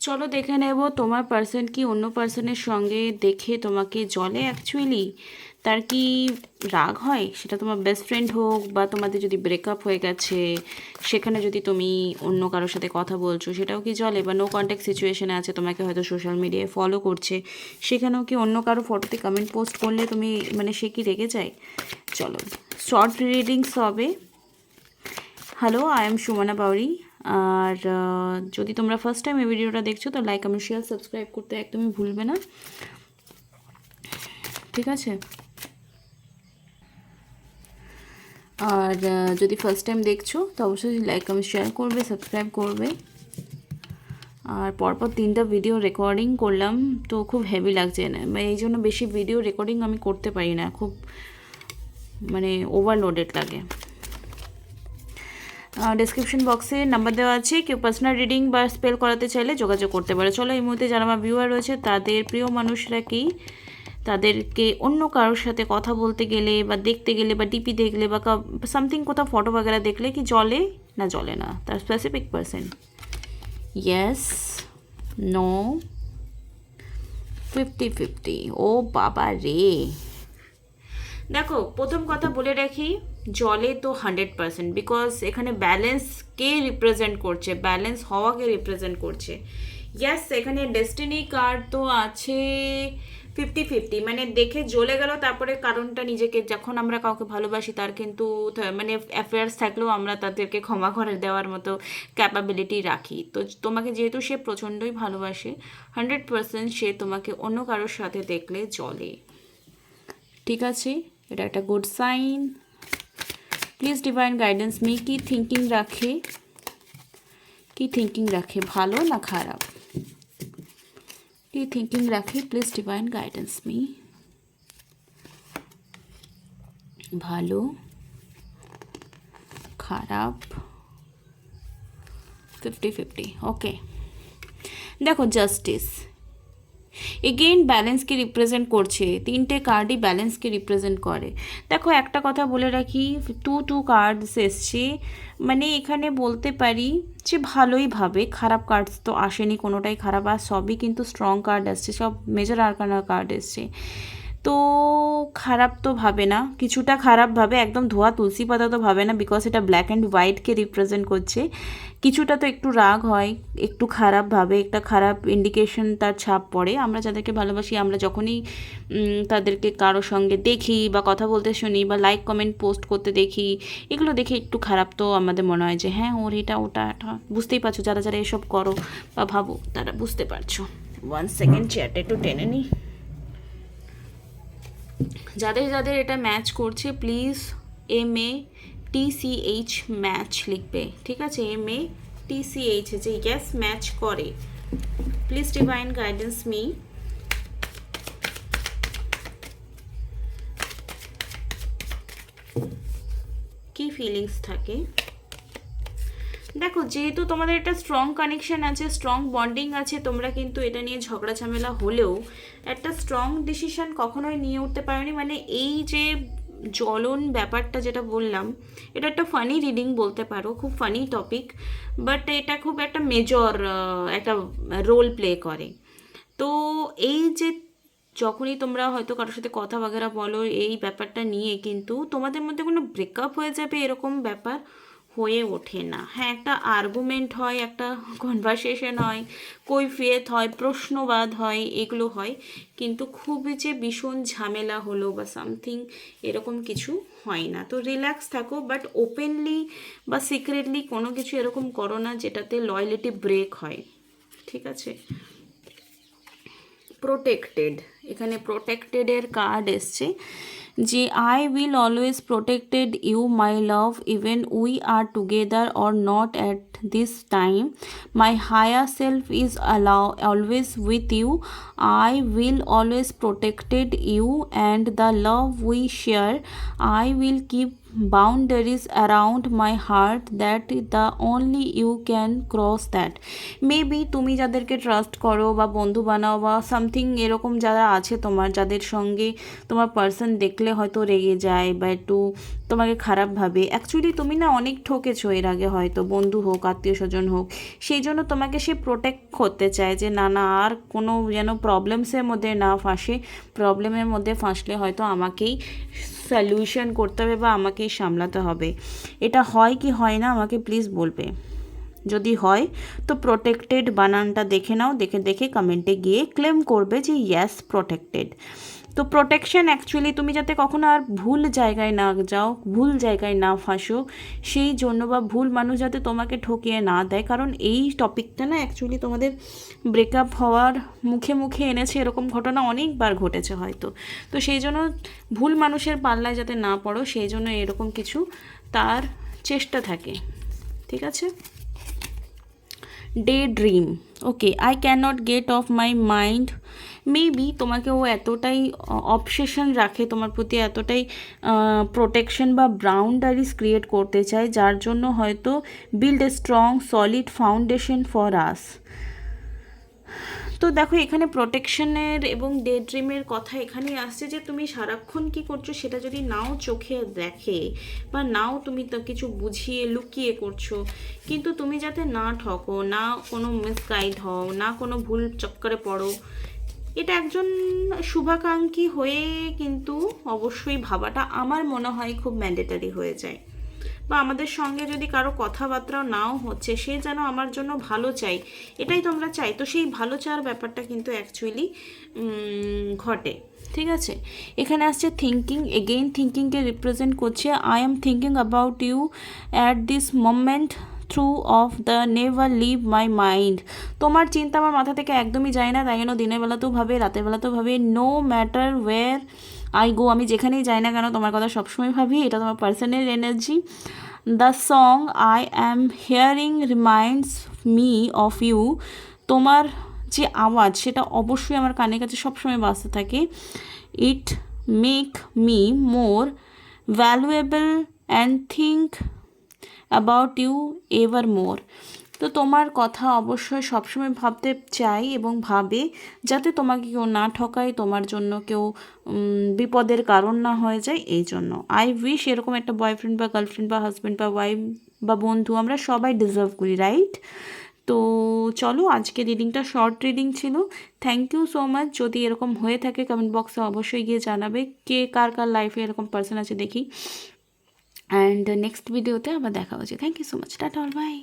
চলো দেখে নেব তোমার পার্সন কি অন্য পার্সনের সঙ্গে দেখে তোমাকে জলে অ্যাকচুয়ালি তার কি রাগ হয়? সেটা তোমার বেস্ট ফ্রেন্ড হোক বা তোমাদের যদি ব্রেকআপ হয়ে গেছে, সেখানে যদি তুমি অন্য কারোর সাথে কথা বলছো, সেটাও কি জলে? বা নো কন্ট্যাক্ট সিচুয়েশনে আছে, তোমাকে হয়তো সোশ্যাল মিডিয়ায় ফলো করছে, সেখানেও কি অন্য কারও ফটোতে কমেন্ট পোস্ট করলে তুমি মানে সে কি রেগে যায়? চলো শর্ট রিডিংস হবে। Hello I am Sumana Bauri আর যদি তোমরা ফার্স্ট টাইম এই ভিডিওটা দেখছ, তো লাইক কমেন্ট শেয়ার সাবস্ক্রাইব করতে একদমই ভুলবে না। ঠিক আছে? আর যদি ফার্স্ট টাইম দেখছ, তো অবশ্যই লাইক কমেন্ট শেয়ার করবে সাবস্ক্রাইব করবে। আর পরপর তিনটা ভিডিও রেকর্ডিং করলাম, তো খুব হেভি লাগছে না। এই জন্য বেশি ভিডিও রেকর্ডিং আমি করতে পারি না, খুব মানে ওভারলোডেড লাগে। ডিসক্রিপশন বক্সে নাম্বার দেওয়া আছে। কেউ পার্সোনাল রিডিং বা স্পেল করাতে চাইলে যোগাযোগ করতে পারে। চলো এই মুহূর্তে যারা আমার ভিউয়ার রয়েছে, তাদের প্রিয় মানুষরা কি? তাদেরকে অন্য কারোর সাথে কথা বলতে গেলে বা দেখতে গেলে বা ডিপি দেখলে বা সামথিং কোথাও ফটো বাগেরা দেখলে কি জলে? না জলে না। তার specific person yes no fifty fifty ও বাবা রে দেখো, প্রথম কথা বলে রাখি জলে তো হান্ড্রেড পার্সেন্ট বিকজ এখানে ব্যালেন্সকে রিপ্রেজেন্ট করছে? ব্যালেন্স হওয়াকে রিপ্রেজেন্ট করছে। ইয়াস এখানে ডেস্টিনি কার্ড তো আছে ফিফটি ফিফটি মানে দেখে জ্বলে গেল, তারপরে কারণটা নিজেকে, যখন আমরা কাউকে ভালোবাসি, তার কিন্তু মানে অ্যাফেয়ার্স থাকলেও আমরা তাদেরকে ক্ষমা করে দেওয়ার মতো ক্যাপাবিলিটি রাখি। তো তোমাকে যেহেতু সে প্রচণ্ডই ভালোবাসে হান্ড্রেড পার্সেন্ট সে তোমাকে অন্য কারোর সাথে দেখলে জলে ঠিক আছে? এটা একটা good sign please divine guidance me কি থিঙ্কিং রাখে কি থিঙ্কিং রাখে ভালো না খারাপ কি থিঙ্কিং রাখে প্লিজ ডিভাইন গাইডেন্স মি ভালো খারাপ ফিফটি ফিফটি ওকে দেখো জাস্টিস এগেইন ব্যালেন্সকে রিপ্রেজেন্ট করছে, তিনটে কার্ডই ব্যালেন্সকে রিপ্রেজেন্ট করে। দেখো, একটা কথা বলে রাখি টু টু কার্ডস এসছে মানে এখানে বলতে পারি যে ভালোই ভাবে, খারাপ কার্ডস তো আসেনি, কোনোটাই খারাপ, আর সবই কিন্তু স্ট্রং কার্ড আসছে সব মেজর আরকানার কার্ড এসছে। তো খারাপ তো ভাবে না, কিছুটা খারাপ ভাবে, একদম ধোয়া তুলসী পাতা তো ভাবে না বিকজ এটা ব্ল্যাক অ্যান্ড হোয়াইটকে রিপ্রেজেন্ট করছে। কিছুটা তো একটু রাগ হয়, একটু খারাপ ভাবে, একটা খারাপ ইন্ডিকেশন তার ছাপ পড়ে। আমরা যাদেরকে ভালোবাসি, আমরা যখনই তাদেরকে কারোর সঙ্গে দেখি বা কথা বলতে শুনি বা লাইক কমেন্ট পোস্ট করতে দেখি, এগুলো দেখে একটু খারাপ তো আমাদের মনে হয় যে হ্যাঁ ওর এটা, ওটা, এটা। বুঝতেই পারছ, যারা যারা এসব করো বা ভাবো, তারা বুঝতে পারছ। ওয়ান সেকেন্ড চেয়ারটা একটু টেনে নিই যাদের যাদের এটা ম্যাচ করছে please M A T C H match লিখবে, ঠিক আছে? M A T C H যে গ্যাস ম্যাচ করে। প্লিজ ডিভাইন গাইডেন্স মি কি ফিলিংস থাকে? দেখো, যেহেতু তোমাদের একটা স্ট্রং কানেকশন আছে স্ট্রং বন্ডিং আছে, তোমরা কিন্তু এটা নিয়ে ঝগড়া ঝামেলা হলেও একটা স্ট্রং ডিসিশন কখনোই নিয়ে উঠতে পারোনি। মানে এই যে জ্বলন ব্যাপারটা যেটা বললাম, এটা একটা ফানি রিডিং বলতে পারো, খুব ফানি টপিক বাট এটা খুব একটা মেজর একটা রোল প্লে করে। তো এই যে যখনই তোমরা হয়তো কারোর সাথে কথা বাগেরা বলো, এই ব্যাপারটা নিয়ে কিন্তু তোমাদের মধ্যে কোনো ব্রেকআপ হয়ে যাবে এরকম ব্যাপার। হয়ে ওঠে না। হ্যাঁ একটা আর্গুমেন্ট হয়, একটা কনভারসেশন হয়, কৈফিয়ত হয়, প্রশ্নবাদ হয়, এগুলো হয়। কিন্তু খুবই যে ভীষণ ঝামেলা হলো বা সামথিং এরকম কিছু হয় না। তো রিল্যাক্স থাকো বাট ওপেনলি বা সিক্রেটলি কোনো কিছু এরকম করো না যেটাতে লয়ালিটি ব্রেক হয়। ঠিক আছে? প্রোটেক্টেড এখানে প্রোটেক্টেডের কার্ড এসছে। যে I will always protected you my love even we are together or not at this time my higher self is allow always with you I will always protected you and the love we share I will keep boundaries around my heart that the only you can cross that. Maybe তুমি যাদেরকে trust করো বা বন্ধু বানাও বা something এরকম যারা আছে তোমার, যাদের সঙ্গে তোমার পার্সন দেখলে দেখলে হয়তো রেগে যায় বা একটু তোমাকে খারাপ ভাবে। অ্যাকচুয়ালি তুমি না অনেক ঠকেছো এর আগে হয়তো, বন্ধু হোক, আত্মীয় স্বজন হোক। সেই জন্য তোমাকে সে প্রোটেক্ট করতে চায় যে, না না, আর কোনো যেন প্রবলেমসের মধ্যে না ফাঁসে। প্রবলেমের মধ্যে ফাঁসলে হয়তো আমাকেই সলিউশন করতে হবে বা আমাকেই সামলাতে হবে। এটা হয় কি হয় না আমাকে প্লিজ বলবে। যদি হয়, তো প্রোটেক্টেড বানানটা দেখে নাও, দেখে দেখে কমেন্টে গিয়ে ক্লেম করবে যে ইয়াস প্রোটেক্টেড তো প্রোটেকশন অ্যাকচুয়ালি তুমি যাতে কখনো আর ভুল জায়গায় না যাও, ভুল জায়গায় না ফাঁসো, সেই জন্য বা ভুল মানুষ যাতে তোমাকে ঠকিয়ে না দেয়। কারণ এই টপিকটা না অ্যাকচুয়ালি তোমাদের ব্রেকআপ হওয়ার মুখে মুখে এনেছে এরকম ঘটনা অনেকবার ঘটেছে হয়তো। তো সেই জন্য ভুল মানুষের পাল্লায় যাতে না পড়ো, সেই জন্য এরকম কিছু তার চেষ্টা থাকে। ঠিক আছে? Daydream okay I cannot get of my mind maybe তোমাকে ও এতটাই অবসেশন রাখে, তোমার প্রতি এতটাই প্রোটেকশন বা বাউন্ডারিজ ক্রিয়েট করতে চায়, যার জন্য হয়তো build a strong solid foundation for us তো দেখো, এখানে প্রোটেকশনের এবং ডে ড্রিমের কথা এখানেই আসছে যে তুমি সারাক্ষণ কি করছ সেটা যদি নাও চোখে দেখে বা নাও তুমি তো কিছু বুঝিয়ে, লুকিয়ে করছ, কিন্তু তুমি যাতে না ঠকো, না কোনো মিসগাইড হও, না কোনো ভুল চক্করে পড়ো এটা একজন শুভাকাঙ্ক্ষী হয়ে কিন্তু অবশ্যই ভাবাটা আমার মনে হয় খুব ম্যান্ডেটারি হয়ে যায়। বা আমাদের সঙ্গে যদি কারও কথাবার্তা নাও হচ্ছে, সে যেন আমার জন্য ভালো চাই এটাই তোমরা চাই। তো সেই ভালো চাওয়ার ব্যাপারটা কিন্তু অ্যাকচুয়ালি ঘটে। ঠিক আছে? এখানে আসছে থিঙ্কিং এগেইন থিঙ্কিংকে রিপ্রেজেন্ট করছে। I am thinking about you at this moment through of the never leave my mind তোমার চিন্তা আমার মাথা থেকে একদমই যায় না, তাই জন্য দিনের বেলাতেও ভাবে, রাতের বেলাতেও ভাবে no matter where I go আমি যেখানেই যাই না কেন, তোমার কথা সবসময় ভাবি, এটা তোমার personal energy the song I am hearing reminds me of you তোমার যে আওয়াজ, সেটা অবশ্যই আমার কানের কাছে সবসময় বাঁচতে থাকে। It make me more valuable and think about you ever more তো তোমার কথা অবশ্যই সবসময় ভাবতে চাই এবং ভাবে যাতে তোমাকে কেউ না ঠকায়, তোমার জন্য কেউ বিপদের কারণ না হয়ে যায় এই জন্য। আই উইশ এরকম একটা বয়ফ্রেন্ড বা গার্লফ্রেন্ড বা হাজব্যান্ড বা ওয়াইফ বা বন্ধু আমরা সবাই ডিজার্ভ করি রাইট তো চলো আজকে রিডিংটা শর্ট রিডিং ছিল। থ্যাংক ইউ সো মাচ যদি এরকম হয়ে থাকে কমেন্ট বক্সে অবশ্যই গিয়ে জানাবে কে কার কার লাইফে এরকম পার্সন আছে দেখি। অ্যান্ড নেক্সট ভিডিওতে আবার দেখা হচ্ছে। Thank you so much tata all bye